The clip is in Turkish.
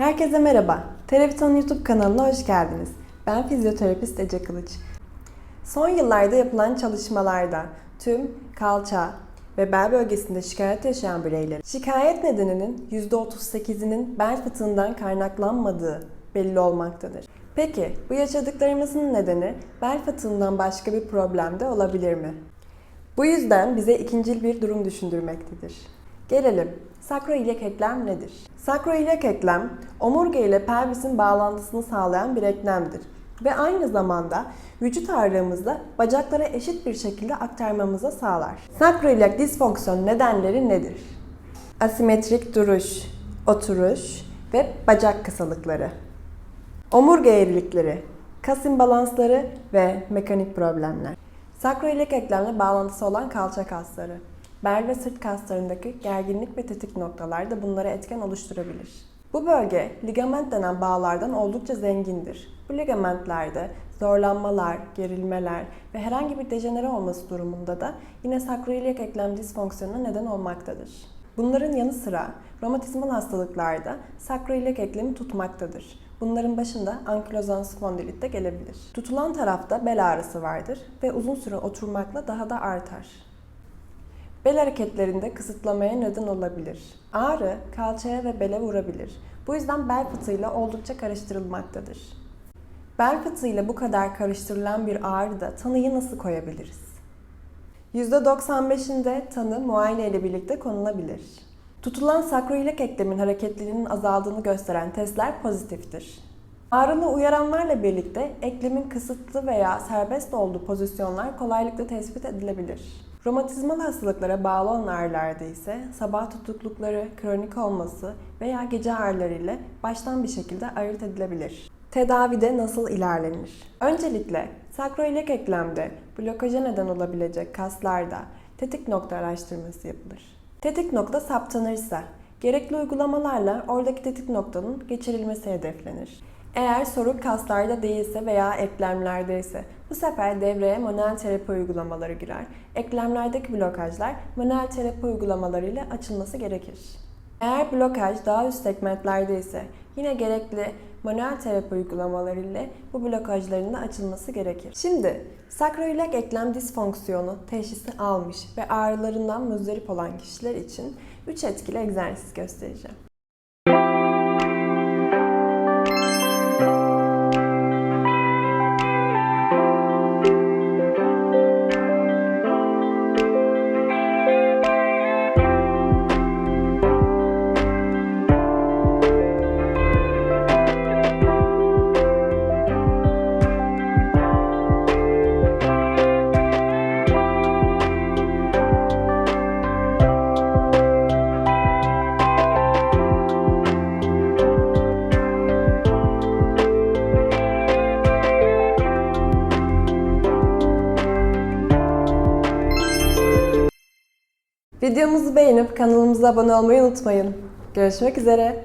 Herkese merhaba. Televiton YouTube kanalına hoş geldiniz. Ben fizyoterapist Ece Kılıç. Son yıllarda yapılan çalışmalarda tüm kalça ve bel bölgesinde şikayet yaşayan bireylerin şikayet nedeninin %38'inin bel fıtığından kaynaklanmadığı belli olmaktadır. Peki bu yaşadıklarımızın nedeni bel fıtığından başka bir problem de olabilir mi? Bu yüzden bize ikincil bir durum düşündürmektedir. Gelelim. Sakroiliak eklem nedir? Sakroiliak eklem, omurga ile pelvisin bağlantısını sağlayan bir eklemdir ve aynı zamanda vücut ağırlığımızda bacaklara eşit bir şekilde aktarmamıza sağlar. Sakroiliak disfonksiyon nedenleri nedir? Asimetrik duruş, oturuş ve bacak kısalıkları. Omurga eğrilikleri, kas imbalansları ve mekanik problemler. Sakroiliak eklemle bağlantısı olan kalça kasları. Bel ve sırt kaslarındaki gerginlik ve tetik noktalar da bunlara etken oluşturabilir. Bu bölge ligament denen bağlardan oldukça zengindir. Bu ligamentlerde zorlanmalar, gerilmeler ve herhangi bir dejenere olması durumunda da yine sakroiliak eklem disfonksiyonuna neden olmaktadır. Bunların yanı sıra romatizmal hastalıklarda sakroiliak eklemi tutmaktadır. Bunların başında ankilozan spondilit de gelebilir. Tutulan tarafta bel ağrısı vardır ve uzun süre oturmakla daha da artar. Bel hareketlerinde kısıtlamaya neden olabilir. Ağrı kalçaya ve bele vurabilir. Bu yüzden bel fıtığıyla oldukça karıştırılmaktadır. Bel fıtığıyla bu kadar karıştırılan bir ağrıda tanıyı nasıl koyabiliriz? %95'inde tanı muayene ile birlikte konulabilir. Tutulan sakroiliak eklemin hareketliliğinin azaldığını gösteren testler pozitiftir. Ağrılı uyaranlarla birlikte eklemin kısıtlı veya serbest olduğu pozisyonlar kolaylıkla tespit edilebilir. Romatizmal hastalıklara bağlı olan ağrılarda ise sabah tutuklukları, kronik olması veya gece ağrıları ile baştan bir şekilde ayırt edilebilir. Tedavide nasıl ilerlenir? Öncelikle sakroiliak eklemde blokaja neden olabilecek kaslarda tetik nokta araştırması yapılır. Tetik nokta saptanırsa gerekli uygulamalarla oradaki tetik noktanın geçirilmesi hedeflenir. Eğer sorun kaslarda değilse veya eklemlerde ise bu sefer devreye manuel terapi uygulamaları girer. Eklemlerdeki blokajlar manuel terapi uygulamalarıyla açılması gerekir. Eğer blokaj daha üst segmentlerde ise yine gerekli manuel terapi uygulamaları ile bu blokajların da açılması gerekir. Şimdi sakroiliak eklem disfonksiyonu teşhisi almış ve ağrılarından muzdarip olan kişiler için 3 etkili egzersiz göstereceğim. Videomuzu beğenip kanalımıza abone olmayı unutmayın. Görüşmek üzere.